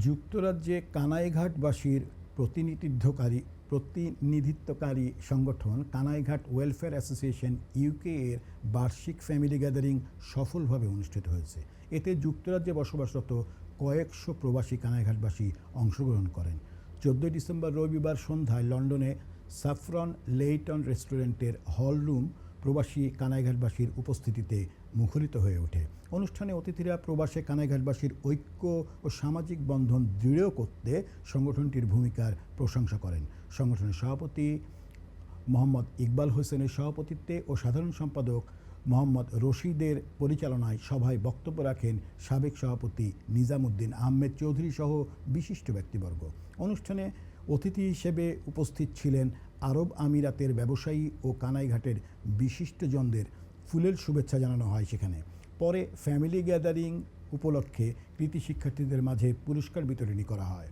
যুক্তরাজ্যে কানাইঘাটবাসীর প্রতিনিধিত্বকারী প্রতিনিধিত্বকারী সংগঠন Kanaighat welfare association UK এর বার্ষিক ফ্যামিলি গ্যাদারিং সফলভাবে অনুষ্ঠিত হয়েছে। এতে যুক্তরাজ্যে বসবাসরত কয়েকশো প্রবাসী কানাইঘাটবাসী অংশগ্রহণ করেন। চোদ্দোই ডিসেম্বর রবিবার সন্ধ্যায় লন্ডনে সাফরন লেইটন রেস্টুরেন্টের হল রুম প্রবাসী কানাইঘাটবাসীর উপস্থিতিতে মুখরিত হয়ে ওঠে। অনুষ্ঠানে অতিথিরা প্রবাসে কানাইঘাটবাসীর ঐক্য ও সামাজিক বন্ধন দৃঢ় করতে সংগঠনটির ভূমিকার প্রশংসা করেন। সংগঠনের সভাপতি মোহাম্মদ ইকবাল হোসেনের সভাপতিত্বে ও সাধারণ সম্পাদক মোহাম্মদ রশিদের পরিচালনায় সভায় বক্তব্য রাখেন সাবেক সভাপতি নিজামুদ্দিন আহমেদ চৌধুরী সহ বিশিষ্ট ব্যক্তিবর্গ। অনুষ্ঠানে অতিথি হিসেবে উপস্থিত ছিলেন আরব আমিরাতের ব্যবসায়ী ও কানাইঘাটের বিশিষ্টজনদের। ফুলের শুভেচ্ছা জানানো হয় সেখানে। পরে ফ্যামিলি গ্যাদারিং উপলক্ষে কৃতি শিক্ষার্থীদের মাঝে পুরস্কার বিতরণী করা হয়।